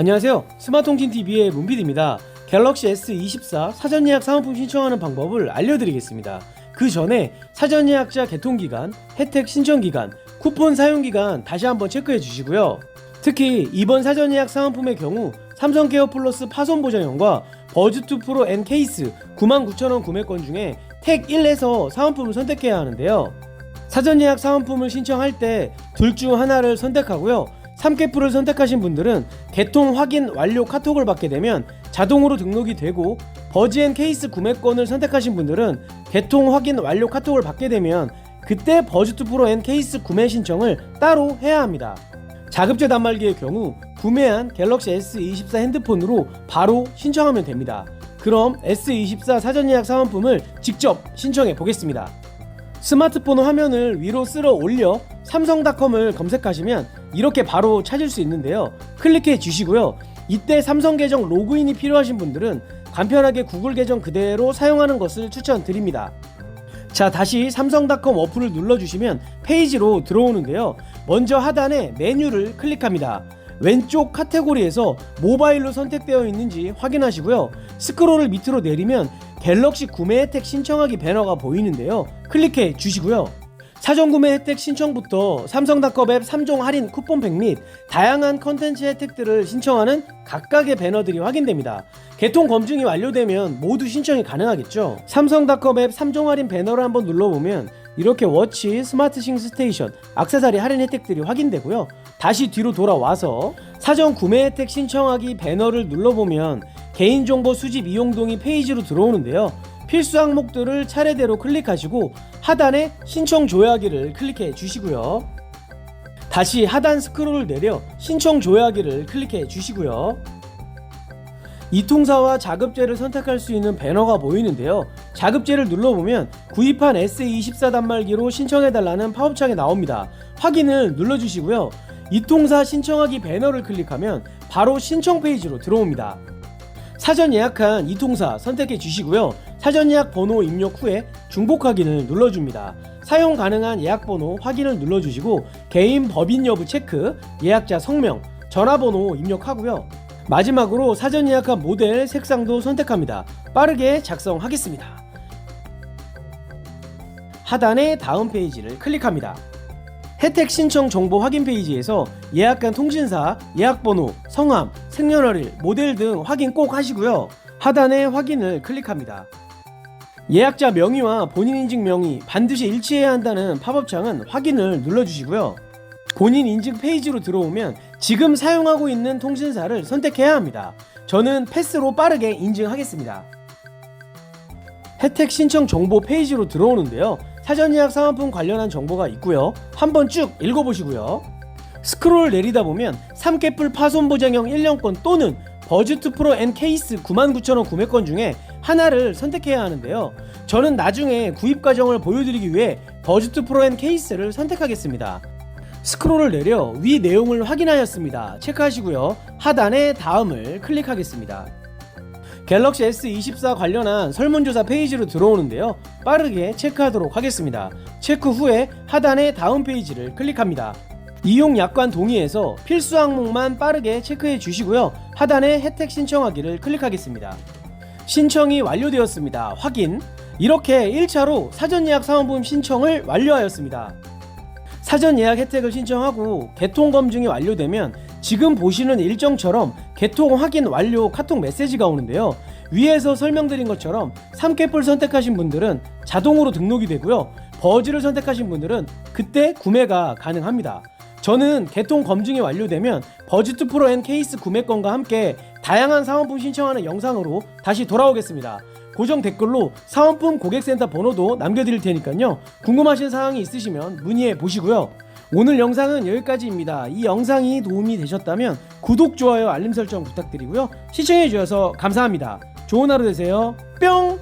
안녕하세요. 스마트통신TV의 문PD입니다. 갤럭시 S24 사전 예약 사은품 신청하는 방법을 알려드리겠습니다. 그 전에 사전 예약자 개통기간, 혜택 신청기간, 쿠폰 사용기간 다시 한번 체크해 주시고요. 특히 이번 사전 예약 사은품의 경우 삼성 케어 플러스 파손 보장형과 버즈2 프로 N 케이스 99,000원 구매권 중에 택 1에서 사은품을 선택해야 하는데요. 사전 예약 사은품을 신청할 때 둘 중 하나를 선택하고요. 3개풀을 선택하신 분들은 개통 확인 완료 카톡을 받게 되면 자동으로 등록이 되고 버지앤 케이스 구매권을 선택하신 분들은 개통 확인 완료 카톡을 받게 되면 그때 버즈2 프로 N 케이스 구매 신청을 따로 해야 합니다. 자급제 단말기의 경우 구매한 갤럭시 S24 핸드폰으로 바로 신청하면 됩니다. 그럼 S24 사전 예약 사은품을 직접 신청해 보겠습니다. 스마트폰 화면을 위로 쓸어 올려 삼성닷컴을 검색하시면 이렇게 바로 찾을 수 있는데요. 클릭해 주시고요. 이때 삼성 계정 로그인이 필요하신 분들은 간편하게 구글 계정 그대로 사용하는 것을 추천드립니다. 자, 다시 삼성닷컴 어플을 눌러주시면 페이지로 들어오는데요. 먼저 하단에 메뉴를 클릭합니다. 왼쪽 카테고리에서 모바일로 선택되어 있는지 확인하시고요. 스크롤을 밑으로 내리면 갤럭시 구매 혜택 신청하기 배너가 보이는데요. 클릭해 주시고요. 사전 구매 혜택 신청부터 삼성닷컴 앱 3종 할인 쿠폰팩 및 다양한 컨텐츠 혜택들을 신청하는 각각의 배너들이 확인됩니다. 개통 검증이 완료되면 모두 신청이 가능하겠죠. 삼성닷컴 앱 3종 할인 배너를 한번 눌러보면 이렇게 워치, 스마트싱 스테이션, 악세사리 할인 혜택들이 확인되고요. 다시 뒤로 돌아와서 사전 구매 혜택 신청하기 배너를 눌러보면 개인정보 수집 이용 동의 페이지로 들어오는데요. 필수 항목들을 차례대로 클릭하시고 하단에 신청 조회하기를 클릭해 주시고요. 다시 하단 스크롤을 내려 신청 조회하기를 클릭해 주시고요. 이 통사와 자급제를 선택할 수 있는 배너가 보이는데요. 자급제를 눌러보면 구입한 S24 단말기로 신청해달라는 팝업창이 나옵니다. 확인을 눌러주시고요. 이 통사 신청하기 배너를 클릭하면 바로 신청 페이지로 들어옵니다. 사전 예약한 이 통사 선택해 주시고요. 사전 예약 번호 입력 후에 중복 확인을 눌러줍니다. 사용 가능한 예약 번호 확인을 눌러주시고 개인 법인 여부 체크, 예약자 성명, 전화번호 입력하고요. 마지막으로 사전 예약한 모델 색상도 선택합니다. 빠르게 작성하겠습니다. 하단의 다음 페이지를 클릭합니다. 혜택 신청 정보 확인 페이지에서 예약한 통신사, 예약번호, 성함, 생년월일, 모델 등 확인 꼭 하시고요. 하단에 확인을 클릭합니다. 예약자 명의와 본인 인증 명의 반드시 일치해야 한다는 팝업창은 확인을 눌러주시고요. 본인 인증 페이지로 들어오면 지금 사용하고 있는 통신사를 선택해야 합니다. 저는 패스로 빠르게 인증하겠습니다. 혜택 신청 정보 페이지로 들어오는데요. 사전 예약 사은품 관련한 정보가 있고요. 한번 쭉 읽어보시고요. 스크롤 내리다 보면 3개뿔 파손 보장형 1년권 또는 버즈2 프로 N 케이스 99,000원 구매권 중에 하나를 선택해야 하는데요. 저는 나중에 구입 과정을 보여드리기 위해 버즈2 프로 N 케이스를 선택하겠습니다. 스크롤을 내려 위 내용을 확인하였습니다. 체크하시고요. 하단에 다음을 클릭하겠습니다. 갤럭시 S24 관련한 설문조사 페이지로 들어오는데요. 빠르게 체크하도록 하겠습니다. 체크 후에 하단의 다음 페이지를 클릭합니다. 이용 약관 동의에서 필수 항목만 빠르게 체크해 주시고요. 하단에 혜택 신청하기를 클릭하겠습니다. 신청이 완료되었습니다. 확인. 이렇게 1차로 사전 예약 사은품 신청을 완료하였습니다. 사전 예약 혜택을 신청하고 개통 검증이 완료되면 지금 보시는 일정처럼 개통 확인 완료 카톡 메시지가 오는데요. 위에서 설명드린 것처럼 3개뿔 선택하신 분들은 자동으로 등록이 되고요. 버즈를 선택하신 분들은 그때 구매가 가능합니다. 저는 개통 검증이 완료되면 버즈2 프로 N 케이스 구매권과 함께 다양한 사은품 신청하는 영상으로 다시 돌아오겠습니다. 고정 댓글로 사은품 고객센터 번호도 남겨드릴 테니까요. 궁금하신 사항이 있으시면 문의해 보시고요. 오늘 영상은 여기까지입니다. 이 영상이 도움이 되셨다면 구독, 좋아요, 알림 설정 부탁드리고요. 시청해 주셔서 감사합니다. 좋은 하루 되세요. 뿅!